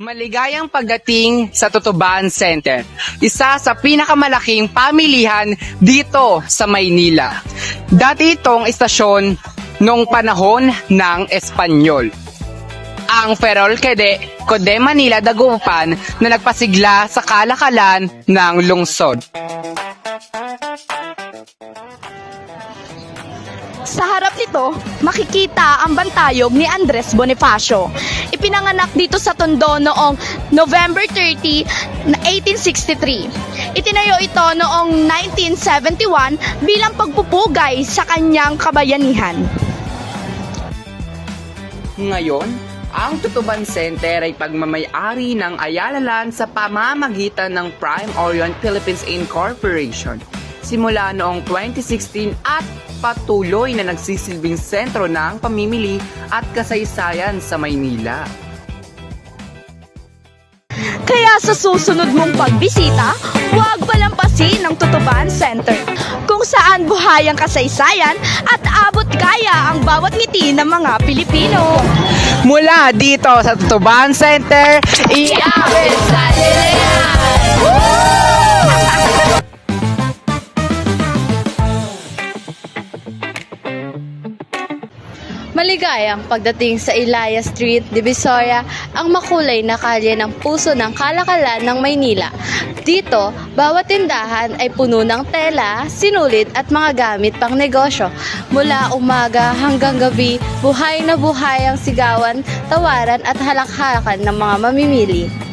Maligayang pagdating sa Tutuban Center, isa sa pinakamalaking pamilihan dito sa Maynila. Dati itong istasyon noong panahon ng Espanyol. Ang Ferrol Kede, Kode Manila Dagupan na nagpasigla sa kalakalan ng lungsod. Sa harap nito, makikita ang bantayog ni Andres Bonifacio. Ipinanganak dito sa Tondo noong November 30, na 1863. Itinayo ito noong 1971 bilang pagpupugay sa kanyang kabayanihan. Ngayon, ang Tutuban Center ay pagmamayari ng Ayala Land sa pamamagitan ng Prime Orient Philippines Incorporation. Simula noong 2016 at patuloy na nagsisilbing sentro ng pamimili at kasaysayan sa Maynila. Kaya sa susunod mong pagbisita, huwag palampasin ng Tutuban Center, kung saan buhay ang kasaysayan at abot kaya ang bawat ngiti ng mga Pilipino. Mula dito sa Tutuban Center, iabot sa Maligayang pagdating sa Ilaya Street, Divisoria, ang makulay na kalye ng puso ng kalakalan ng Maynila. Dito, bawat tindahan ay puno ng tela, sinulid at mga gamit pang negosyo. Mula umaga hanggang gabi, buhay na buhay ang sigawan, tawaran at halakhakan ng mga mamimili.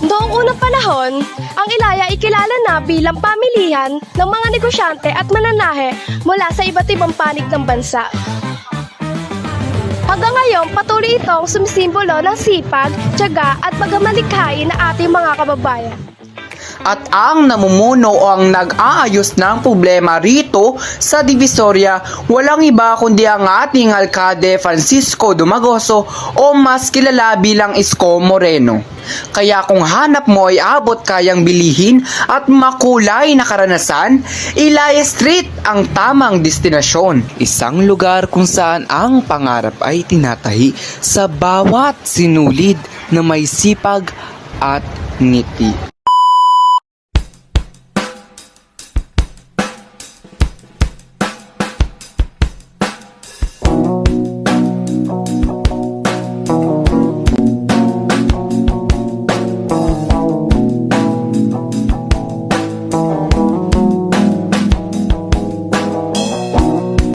Noong unang panahon, ang Ilaya ay kilala na bilang pamilihan ng mga negosyante at mananahe mula sa iba't ibang panig ng bansa. Hanggang ngayon, patuloy itong sumisimbolo ng sipag, tiyaga at pagmamalikhain ng ating mga kababayan. At ang namumuno o ang nag-aayos ng problema rito sa Divisoria, walang iba kundi ang ating alkade Francisco Dumagoso o mas kilala bilang Isko Moreno. Kaya kung hanap mo ay abot kayang bilihin at makulay na karanasan, Ilaya Street ang tamang destinasyon. Isang lugar kung saan ang pangarap ay tinatahi sa bawat sinulid na may sipag at ngiti.